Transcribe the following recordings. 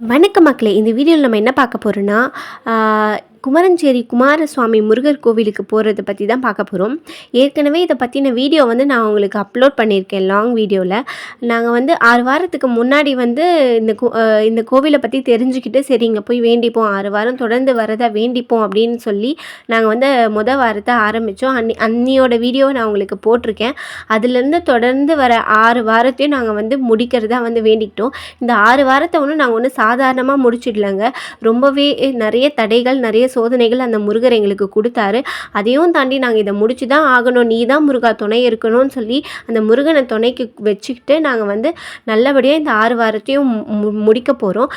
வணக்கம் மக்களே இந்த வீடியோவில் நம்ம என்ன பார்க்க போகிறோன்னா குமரஞ்சேரி குமாரசுவாமி முருகர் கோவிலுக்கு போகிறத பற்றி தான் பார்க்க போகிறோம் ஏற்கனவே இதை பற்றின வீடியோ வந்து நான் உங்களுக்கு அப்லோட் பண்ணியிருக்கேன் லாங் வீடியோவில் நாங்கள் வந்து ஆறு வாரத்துக்கு முன்னாடி வந்து இந்த கோ இந்த கோவிலை பற்றி தெரிஞ்சுக்கிட்டு சரி இங்கே போய் வேண்டிப்போம் ஆறு வாரம் தொடர்ந்து வரதா வேண்டிப்போம் அப்படின்னு சொல்லி நாங்கள் வந்து முத வாரத்தை ஆரம்பித்தோம் அன்னி அன்னியோட வீடியோவை நான் உங்களுக்கு போட்டிருக்கேன். அதுலேருந்து தொடர்ந்து வர ஆறு வாரத்தையும் நாங்கள் வந்து முடிக்கிறதா வந்து வேண்டிக்கிட்டோம். இந்த ஆறு வாரத்தை ஒன்றும் நாங்கள் ஒன்றும் சாதாரணமாக முடிச்சிடலாங்க. ரொம்பவே நிறைய தடைகள் நிறைய சோதனைகள் அந்த முருகர் எங்களுக்கு கொடுத்தாரு. அதையும் தாண்டி நாங்கள் இதை முடிச்சு தான் ஆகணும். நீ தான் முருகா துணை இருக்கணும்னு சொல்லி அந்த முருகனை துணைக்கு வச்சுக்கிட்டு நாங்கள் வந்து நல்லபடியாக இந்த ஆறு வாரத்தையும் மு- முடிக்க போகிறோம்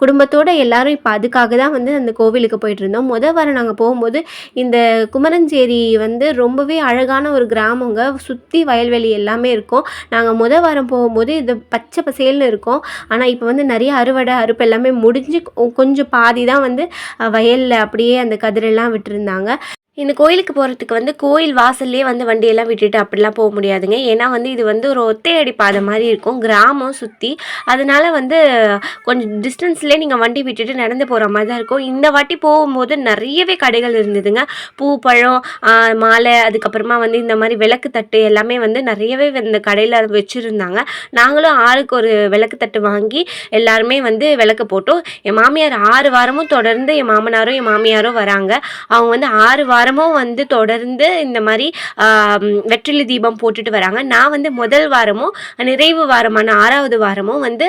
குடும்பத்தோடு எல்லாரும் இப்போ அதுக்காக தான் வந்து அந்த கோவிலுக்கு போயிட்டு இருந்தோம். முதல் வாரம் நாங்கள் போகும்போது இந்த குமரஞ்சேரி வந்து ரொம்பவே அழகான ஒரு கிராமங்க. சுற்றி வயல்வெளி எல்லாமே இருக்கும். நாங்கள் முத வாரம் போகும்போது இது பச்சை பசேல்னு இருக்கும். ஆனால் இப்போ வந்து நிறைய அறுவடை அறுப்பு எல்லாமே முடிஞ்சு கொஞ்சம் பாதி தான் வந்து வயலில் அப்படியே அந்த கதிரெல்லாம் விட்டுருந்தாங்க. இந்த கோயிலுக்கு போகிறதுக்கு வந்து கோயில் வாசல்லே வந்து வண்டியெல்லாம் விட்டுட்டு அப்படிலாம் போக முடியாதுங்க. ஏன்னா வந்து இது வந்து ஒரு ஒத்தையடி பாதை மாதிரி இருக்கும். கிராமம் சுற்றி அதனால் வந்து கொஞ்சம் டிஸ்டன்ஸ்லேயே நீங்கள் வண்டி விட்டுட்டு நடந்து போகிற மாதிரி தான் இருக்கும். இந்த வாட்டி போகும்போது நிறையவே கடைகள் இருந்ததுங்க. பூ பழம் மாலை அதுக்கப்புறமா வந்து இந்த மாதிரி விளக்கு தட்டு எல்லாமே வந்து நிறையவே இந்த கடையில் வச்சுருந்தாங்க. நாங்களும் ஆளுக்கு ஒரு விளக்கு தட்டு வாங்கி எல்லாருமே வந்து விளக்கு போட்டோம். என் மாமியார் ஆறு வாரமும் தொடர்ந்து என் மாமனாரும் என் மாமியாரும் வராங்க. அவங்க வந்து ஆறு வாரம் வாரமும் வந்து தொடர்ந்து இந்த மாதிரி ஆம், வெற்றிலை தீபம் போட்டுட்டு வராங்க. நான் வந்து முதல் வாரமும் நிறைவு வாரமான ஆறாவது வாரமும் வந்து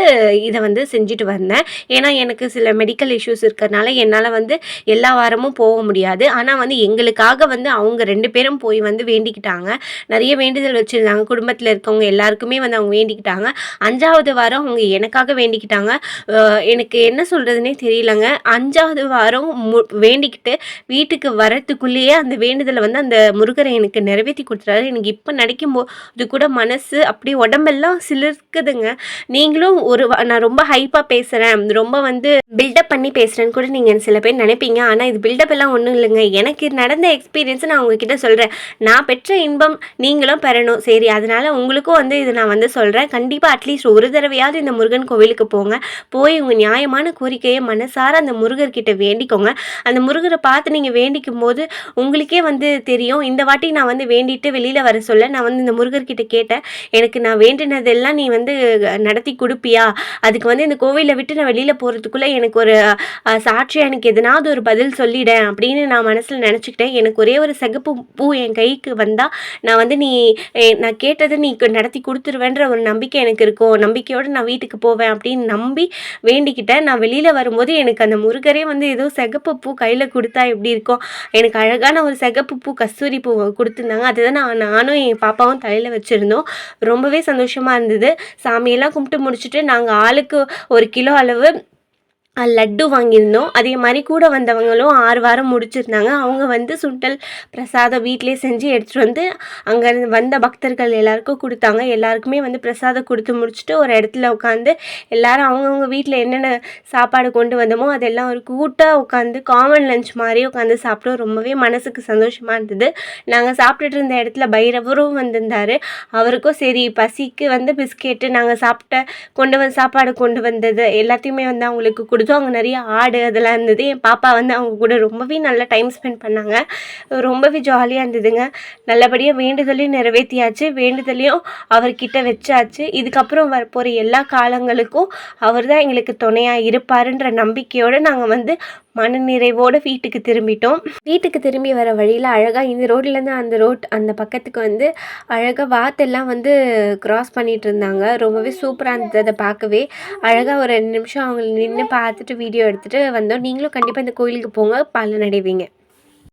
இதை வந்து செஞ்சுட்டு வந்தேன். ஏன்னா எனக்கு சில மெடிக்கல் இஷ்யூஸ் இருக்கிறதுனால என்னால் வந்து எல்லா வாரமும் போக முடியாது. ஆனால் வந்து எங்களுக்காக வந்து அவங்க ரெண்டு பேரும் போய் வந்து வேண்டிக்கிட்டாங்க. நிறைய வேண்டுதல் வச்சுருந்தாங்க. குடும்பத்தில் இருக்கவங்க எல்லாருக்குமே வந்து அவங்க வேண்டிக்கிட்டாங்க. அஞ்சாவது வாரம் அவங்க எனக்காக வேண்டிக்கிட்டாங்க. எனக்கு என்ன சொல்கிறதுனே தெரியலங்க. அஞ்சாவது வாரம் மு வேண்டிக்கிட்டு வீட்டுக்கு வரத்துக்குள்ளேயே அந்த வேண்டுதலை வந்து அந்த முருகரை எனக்கு நிறைவேற்றி கொடுத்துறாரு எனக்கு இப்போ நினைக்கும் போது கூட மனசு அப்படியே உடம்பெல்லாம் சிலிர்க்குதுங்க. நீங்களும் ஒரு நான் ரொம்ப ஹைப்பாக பேசுகிறேன் ரொம்ப வந்து பில்டப் பண்ணி பேசுகிறேன்னு கூட நீங்கள் சில பேர் நினைப்பீங்க. ஆனால் இது பில்டப் எல்லாம் ஒன்றும் இல்லைங்க. எனக்கு நடந்த எக்ஸ்பீரியன்ஸை நான் உங்ககிட்ட சொல்கிறேன் நான் பெற்ற இன்பம் நீங்களும் பெறணும். சரி அதனால் உங்களுக்கும் வந்து இது நான் வந்து சொல்கிறேன் கண்டிப்பாக அட்லீஸ்ட் ஒரு தடவையாவது இந்த முருகன் கோவிலுக்கு போங்க. போய் உங்கள் நியாயமான கோரிக்கையை மனசார அந்த முருகர்கிட்ட வேண்டிக்கோங்க. அந்த முருகரை பார்த்து நீங்கள் வேண்டிக்கும் போது உங்களுக்கே வந்து தெரியும். இந்த வாட்டி நான் வந்து வேண்டிட்டு வெளியில் வர சொல்ல நான் வந்து இந்த முருகர்கிட்ட கேட்டேன். எனக்கு நான் வேண்டினதெல்லாம் நீ வந்து நடத்தி கொடுப்பியா? அதுக்கு வந்து இந்த கோவிலை விட்டு நான் வெளியில் போகிறதுக்குள்ளே எனக்கு ஒரு சாட்சியாக எனக்கு எதனாவது ஒரு பதில் சொல்லிடேன் அப்படின்னு நான் மனசில் நினச்சிக்கிட்டேன். எனக்கு ஒரே ஒரு சிகப்பு பூ என் கைக்கு வந்தால் நான் வந்து நீ நான் கேட்டதை நீ நடத்தி கொடுத்துருவேன்ற ஒரு நம்பிக்கை எனக்கு இருக்கும். நம்பிக்கையோடு நான் வீட்டுக்கு போவேன் அப்படின்னு நம்பி வேண்டிக்கிட்டேன். நான் வெளியில் வரும்போது எனக்கு அந்த முருகரே வந்து ஏதோ சிகப்பு பூ கையில் கொடுத்தா எப்படி இருக்கும்? எனக்கு அழகான ஒரு சிகப்பு பூ கஸ்தூரி பூ கொடுத்துருந்தாங்க. அதுதான் நான் நானும் என் பாப்பாவும் தலையில் வச்சுருந்தோம். ரொம்பவே சந்தோஷமாக இருந்தது. சாமியெல்லாம் கும்பிட்டு முடிச்சுட்டு நாங்கள் ஆளுக்கு ஒரு கிலோ அளவு லட்டு வாங்கியிருந்தோம். அதே மாதிரி கூட வந்தவங்களும் ஆறு வாரம் முடிச்சிருந்தாங்க. அவங்க வந்து சுண்டல் பிரசாதம் வீட்டிலே செஞ்சு எடுத்துகிட்டு வந்து அங்கே வந்த பக்தர்கள் எல்லாருக்கும் கொடுத்தாங்க. எல்லாருக்குமே வந்து பிரசாதம் கொடுத்து முடிச்சுட்டு ஒரு இடத்துல உட்காந்து எல்லாரும் அவங்கவுங்க வீட்டில் என்னென்ன சாப்பாடு கொண்டு வந்தோமோ அதெல்லாம் ஒரு கூட்டாக உட்காந்து காமன் லஞ்ச் மாதிரி உட்காந்து சாப்பிட்டோம். ரொம்பவே மனசுக்கு சந்தோஷமாக இருந்தது. நாங்கள் சாப்பிட்டுட்டு இருந்த இடத்துல பைரவரும் வந்திருந்தார். அவருக்கும் சரி பசிக்கு வந்து பிஸ்கெட்டு நாங்கள் சாப்பிட்ட கொண்டு வந்து சாப்பாடு கொண்டு வந்தது எல்லாத்தையுமே வந்து அவங்களுக்கு கொடுத்தோம் அவங்க நிறைய ஆடு அதெல்லாம் இருந்தது. என் பாப்பா வந்து அவங்க கூட ரொம்பவே நல்லா டைம் ஸ்பெண்ட் பண்ணாங்க. ரொம்பவே ஜாலியாக இருந்ததுங்க. நல்லபடியாக வேண்டுதலையும் நிறைவேற்றியாச்சு வேண்டுதலையும் அவர்கிட்ட வச்சாச்சு. இதுக்கப்புறம் வரப்போகிற எல்லா காலங்களுக்கும் அவர் தான் எங்களுக்கு துணையாக இருப்பாருன்ற நம்பிக்கையோடு நாங்கள் வந்து மனநிறைவோடு வீட்டுக்கு திரும்பிட்டோம். வீட்டுக்கு திரும்பி வர வழியில் அழகாக இந்த ரோட்லேருந்து அந்த ரோட் அந்த பக்கத்துக்கு வந்து அழகாக வாத்தெல்லாம் வந்து க்ராஸ் பண்ணிட்டு இருந்தாங்க ரொம்பவே சூப்பராக இருந்தது அதை பார்க்கவே. அழகாக ஒரு ரெண்டு நிமிஷம் அவங்களை நின்று பார்த்துட்டு வீடியோ எடுத்துகிட்டு வந்தோம். நீங்களும் கண்டிப்பாக இந்த கோயிலுக்கு போங்க. பலனடைவீங்க.